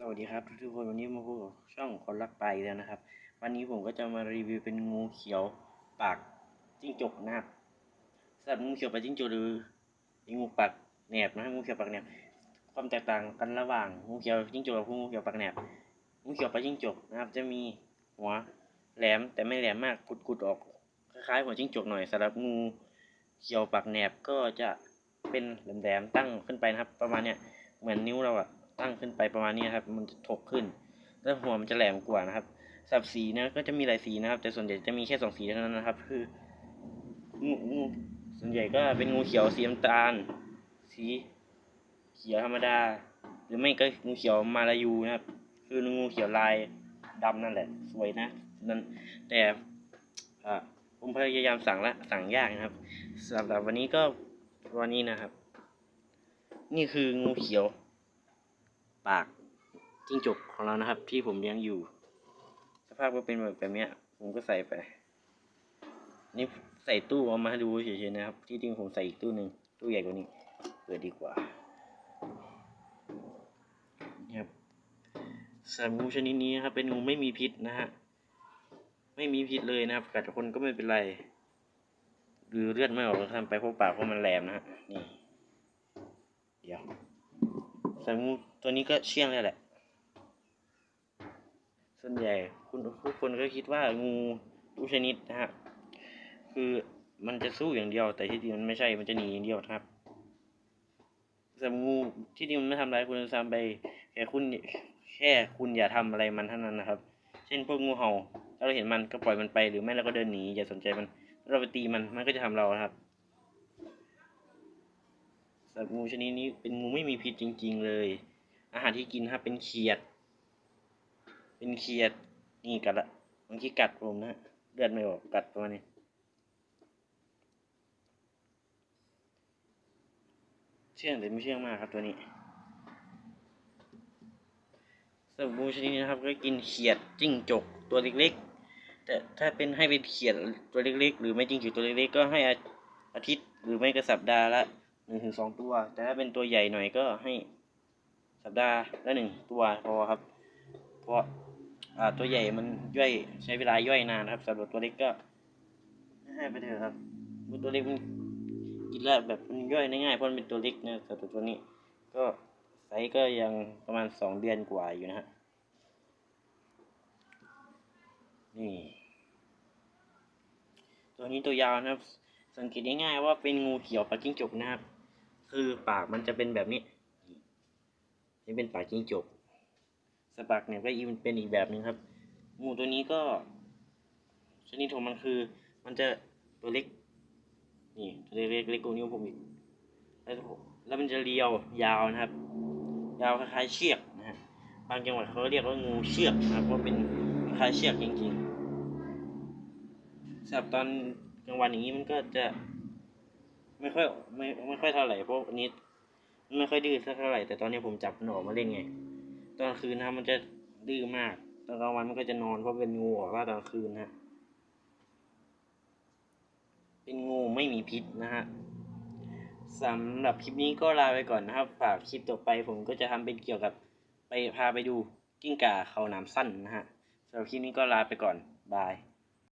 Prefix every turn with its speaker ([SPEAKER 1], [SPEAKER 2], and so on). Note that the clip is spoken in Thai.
[SPEAKER 1] สวัสดีครับทุกคนวันนี้มาพบกับช่องคนรักปลาอีกแล้วนะครับ วันนี้ผมก็จะมารีวิวเป็นงูเขียวปากจิ้งจกนะครับสำหรับงูเขียวปากจิ้งจกหรืองูปากแหนบนะครับงูเขียวปากแหนบความแตกต่างกันระหว่างงูเขียวจิ้งจกกับงูเขียวปากแหนบงูเขียวปากจิ้งจกนะครับ จะมีหัวแหลมแต่ไม่แหลมมากกุดๆออกคล้ายๆหัวจิ้งจกหน่อยสำหรับงูเขียวปากแหนบก็จะเป็นแหลมๆตั้งขึ้นไปนะครับ ประมาณเนี้ยเหมือนนิ้วเราอะ ตั้งขึ้นไปประมาณนี้ครับ มันจะถกขึ้น แล้วหัวมันจะแหลมกว่านะครับสับสีนะก็จะมีหลายสีนะครับ แต่ส่วนใหญ่จะมีแค่สองสีเท่านั้นนะครับ คืองูงูส่วนใหญ่ก็เป็นงูเขียวสีน้ำตาล สีเขียวธรรมดา หรือไม่ก็งูเขียวมาลายูนะครับ คืองูเขียวลายดำนั่นแหละ สวยนะนั่นแต่อ่าผมพยายามสั่งละสั่งยากนะครับสำหรับวันนี้ก็วันนี้นะครับ นี่คืองูเขียว ปากจิ้งจกของเรานะครับ ที่ผมเลี้ยงอยู่ สภาพก็เป็นแบบแบบนี้ผมก็ใส่ไป นี่ใส่ตู้เอามาดูเฉยๆนะครับ ที่จริงผมใส่อีกตู้หนึ่งตู้ใหญ่กว่านี้เปิดดีกว่านี่ครับสำหรับงูชนิดนี้นครับเป็นงูไม่มีพิษนะฮะไม่มีพิษเลยนะครับกัดคนก็ไม่เป็นไรหรือเลือดไม่ออกก็ทำไปเพราะปากเพราะมันแหลมนะฮะนี่ แต่งูตัวนี้ก็เชื่องเลยแหละ ส่วนใหญ่คุณทุกคนก็คิดว่างูทุกชนิดนะฮะคือมันจะสู้อย่างเดียว แต่ที่จริงมันไม่ใช่มันจะหนีอย่างเดียวครับแตงูที่จริงมันไม่ทำร้ายคุณซ้ำไปแค่คุณแค่คุณอย่าทำอะไรมันเท่านั้นนะครับ เช่นพวกงูเห่าถ้าเราเห็นมันก็ปล่อยมันไปหรือไม่เราก็เดินหนีอย่าสนใจมัน เราไปตีมันมันก็จะทำเราครับ สัตว์งูชนิดนี้เป็นงูไม่มีพิษจริง ๆ เลย อาหารที่กินครับเป็นเขียด เป็นเขียด นี่กัดละบางทีกัดผมนะเลือดไม่ออกกัดประมาณนี้เชื่องแต่ไม่เชื่องมากครับตัวนี้สัตว์งูชนิดนี้นะครับ ก็กินเขียดจิ้งจกตัวเล็กๆ แต่ถ้าเป็นให้เป็นเขียดตัวเล็กๆ หรือไม่จิ้งจกตัวเล็กๆ ก็ให้อาอาทิตย์หรือไม่ก็สัปดาห์ละ หนึ่งถึงสองตัว แต่ถ้าเป็นตัวใหญ่หน่อยก็ให้สัปดาห์ละหนึ่งตัวพอครับ เพราะอ่าตัวใหญ่มันย่อยใช้เวลาย่อยนานครับสำหรับตัวเล็กก็ให้ไปเถอะครับมันตัวเล็กมันกินแล้วแบบมันย่อยง่ายเพราะมันเป็นตัวเล็กนะสำหรับตัวนี้ ก็ไซส์ก็ยังประมาณสองเดือนกว่าอยู่นะฮะนี่ตัวนี้ตัวยาวนะครับ สังเกตง่ายๆว่าเป็นงูเขียวปากจิ้งจกนะครับ คือปากมันจะเป็นแบบนี้ นี่เป็นปากจิ้งจกสปากเนี่ยก็อีมันเป็นอีกแบบหนึ่งครับ งูตัวนี้ก็ชนิดของมันคือ มันจะตัวเล็ก นี่ตัวเล็กเล็กกว่านิ้วผมอีกแล้วแล้วมันจะเรียวยาวนะครับ ยาวคล้ายๆเชือกนะฮะบางจังหวัดเขาเรียกว่างูเชือกนะครับเพราเป็นคล้ายเชือกจริงๆสำหรับตอนกลางวันอย่างนี้มันก็จะ ไม่ค่อยไม่ไม่ค่อยเท่าไหร่เพราะนนี้มันไม่ค่อยดื้อสักเท่าไหร่แต่ตอนนี้ผมจับมันอมาเล่นไง ตอนกลางคืนนะมันจะดื้อมาก ตอนกลางวันมันก็จะนอนเพราะเป็นงูออกล่าตอนกลางคืนนะฮะเป็นงูไม่มีพิษนะฮะสำหรับคลิปนี้ก็ลาไปก่อนนะครับ ฝากคลิปต่อไปผมก็จะทำเป็นเกี่ยวกับไปพาไปดูกิ้งก่าเขาหนามสั้นนะฮะสำหรับคลิปนี้ก็ลาไปก่อนบาย